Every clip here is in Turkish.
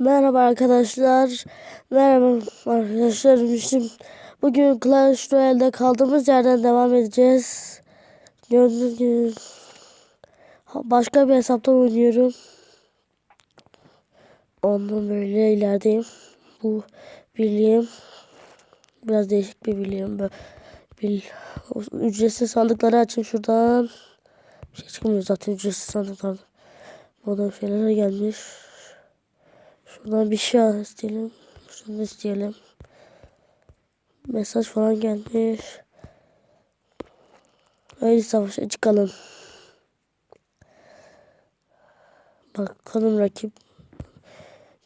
Merhaba arkadaşlar. Merhaba arkadaşlar. Şimdi bugün Clash Royale'de kaldığımız yerden devam edeceğiz. Gördüğünüz başka bir hesaptan oynuyorum. Ondan böyle ilerideyim. Bu birliğim biraz değişik bir birliğim. Böyle ücretsiz sandıkları açın şuradan. Bir şey çıkmıyor zaten ücretsiz sandıklardan. Buradan şeyler gelmiş. Şuradan bir şey isteyelim. Şunu isteyelim. Mesaj falan gelmiş. Öyle savaşa çıkalım. Bakalım rakip.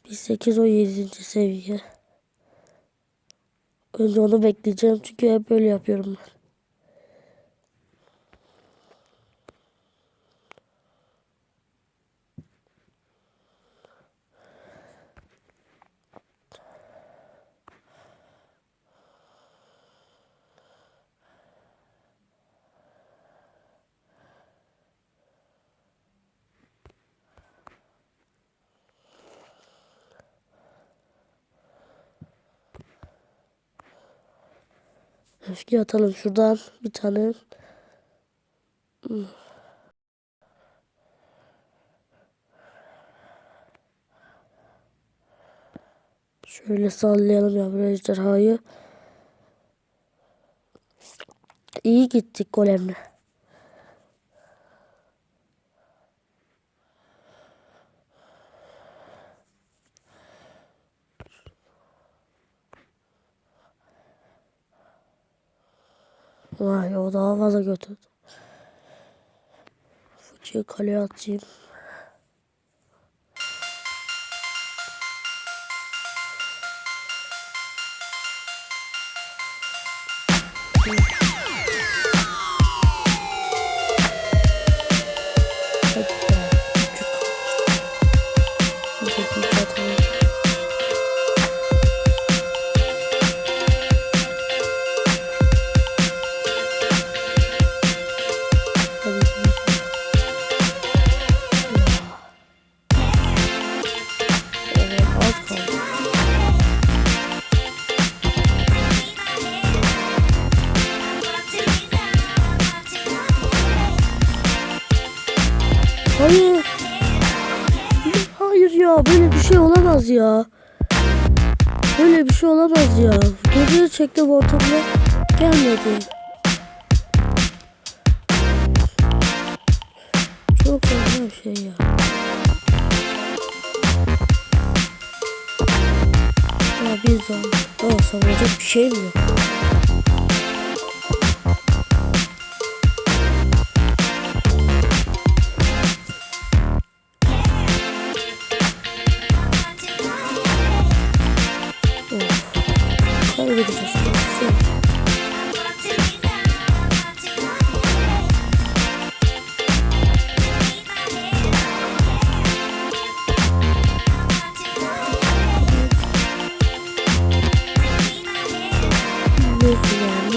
Bir 8 o 7. seviye. Önce onu bekleyeceğim çünkü hep böyle yapıyorum ben. Öfke atalım şuradan bir tane. Şöyle sallayalım ya buraya ejderhayı. İyi gittik golemle. Vay o daha fazla götürdü. Fıçıyı kaleye atayım. Hadi olamaz ya. Böyle bir şey olamaz ya. Geriye çektim ortamda gelmedi. Çok fazla bir şey ya. Ya bir zaman daha savunacak bir şey mi yok?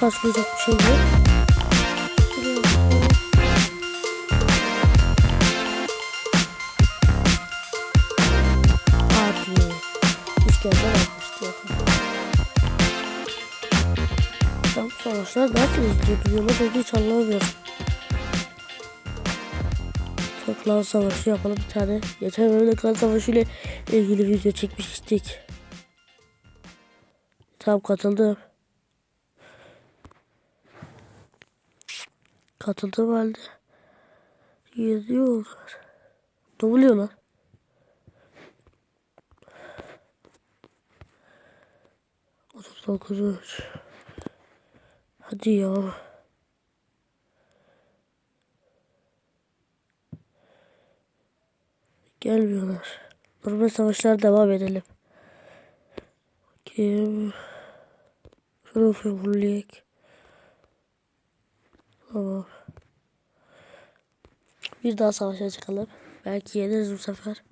karşılayacak bir şey yok? Abi. Savaşlar nasıl izliyor? Duyuyorlar olduğu hiç anlamıyorum. Klan savaşı yapalım bir tane. Geçen bölümde klan savaşı ile ilgili video çekmiştik. Tam katıldım. katıldığım halde yazıyorlar. Ne oluyor lan? Otuz dokuz Hadi ya. Gelmiyorlar. Normal savaşlar devam edelim. Kim? Şunu fırlayalım. Tamam. Bir daha savaşa çıkalım. Belki yeniriz bu sefer.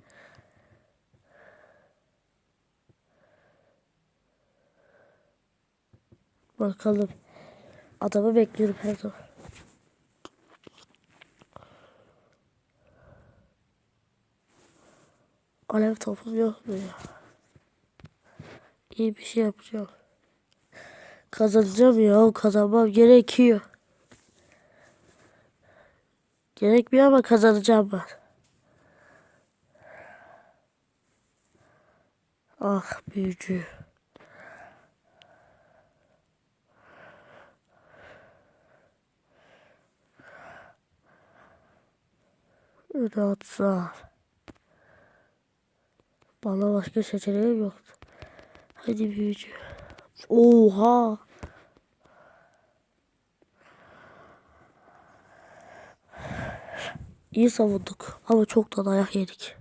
Bakalım. Adamı bekliyorum her zaman. Alev topum yok mu ya? İyi bir şey yapacağım. Kazanacağım ya. Kazanmam gerekiyor. Gerekmiyor ama kazanacağım ben. Ah büyücü. Rahatsa. Bana başka seçeneğim yoktu. Hadi büyücü. Oha. İyi savunduk ama çok da dayak yedik.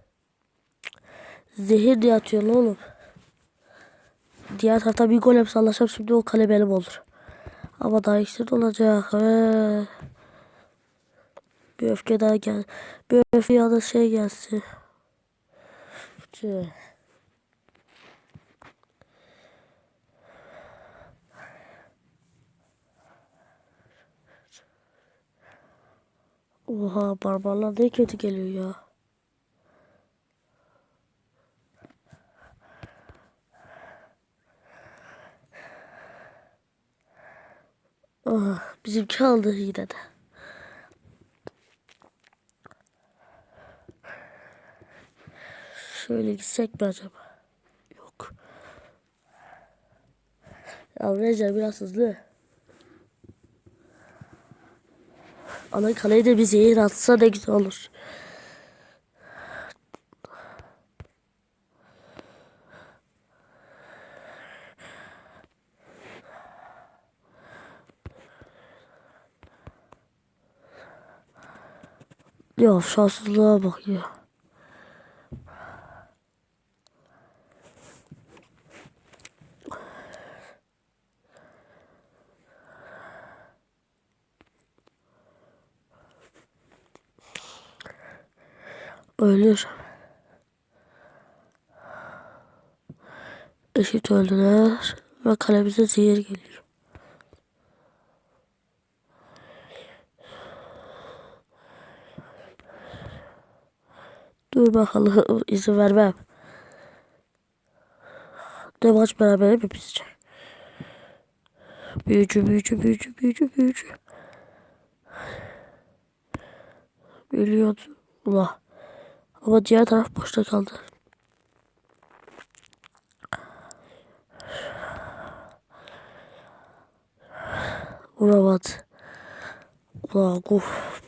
Zehir diye atıyorsun oğlum. Diğer tarafta bir golem sallasam şimdi o kale benim olur. Ama daha iksir olacak. He. Bir öfke daha gel. Bir öfke ya da şey gelsin. Tüh. Oha barbarlar ne kötü geliyor ya. Oh, bizimki aldı yine de. Şöyle gitsek mi acaba? Yok. Ya biraz hızlı. Ana kaleyi de bir zehir atsa ne güzel olur. Ya şanssızlığa bak ya. Ölür. Eşit öldüler ve kalemize zehir geliyor. Dur bakalım izin vermem. Ne maç beraber mi bitecek? Büyücü, büyücü, büyücü, büyücü, büyücü. Biliyordu. Ula. Ama diğer taraf boşta kaldı. Vuramadı. Ulan uf.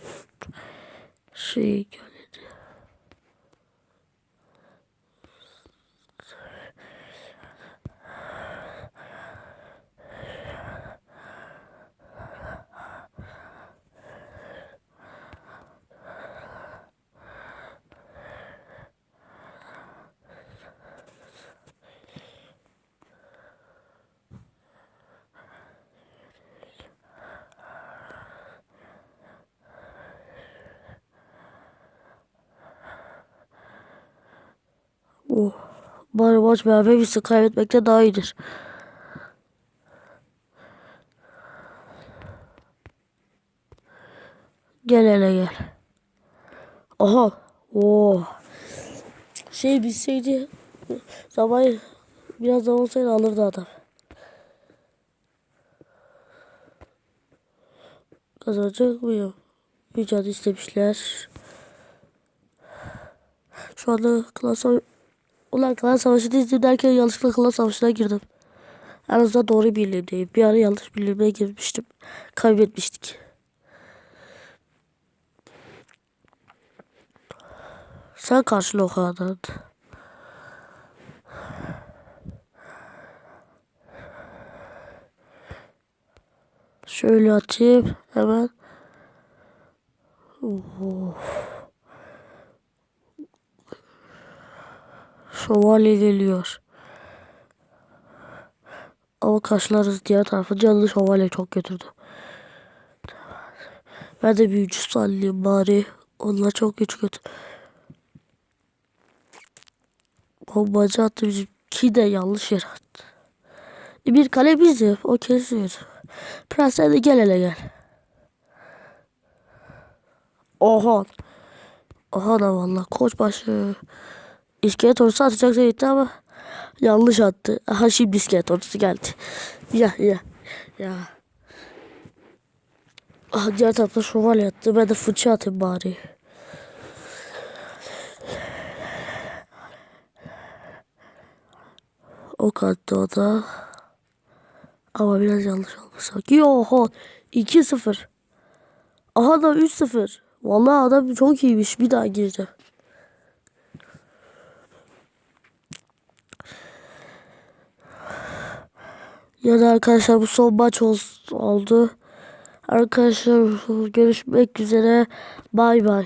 Şey geldi. Oh. Bari maç beraber bitsin kaybetmekte daha iyidir. Gel hele gel. Aha. Oo. Şey bilseydi zaman biraz daha olsaydı alırdı adam. Kazanacak mıyım? Mücadele istemişler. Şu anda klas Ulan klan savaşı izleyeyim derken yanlışlıkla klan savaşına girdim. En azından doğru birliğimdeyim. Bir ara yanlış birliğime girmiştim. Kaybetmiştik. Sen karşıla o kadar. Şöyle atayım hemen. Oh. Şövalye geliyor. Ama karşılarız diğer tarafı. Canlı şövalye çok götürdü. Ben de büyücü sallayayım bari. Onlar çok güç götür. Bombacı attı bizimki de yanlış yere attı. Bir kale bizim. O kesin. Prens de gel hele gel. Oha. Oha da valla koçbaşı. İskelet ordusu atacak zeytti ama yanlış attı. Aha şimdi iskelet ordusu geldi. Ya ya ya. Aha diğer tarafta şövalye attı. Ben de fıçı atayım bari. O kattı o da. Ama biraz yanlış oldu sanki. Oha 2-0. Aha da 3-0. Vallahi adam çok iyiymiş. Bir daha gireceğim. Ya da arkadaşlar bu son maç ol- oldu. Arkadaşlar görüşmek üzere. Bay bay.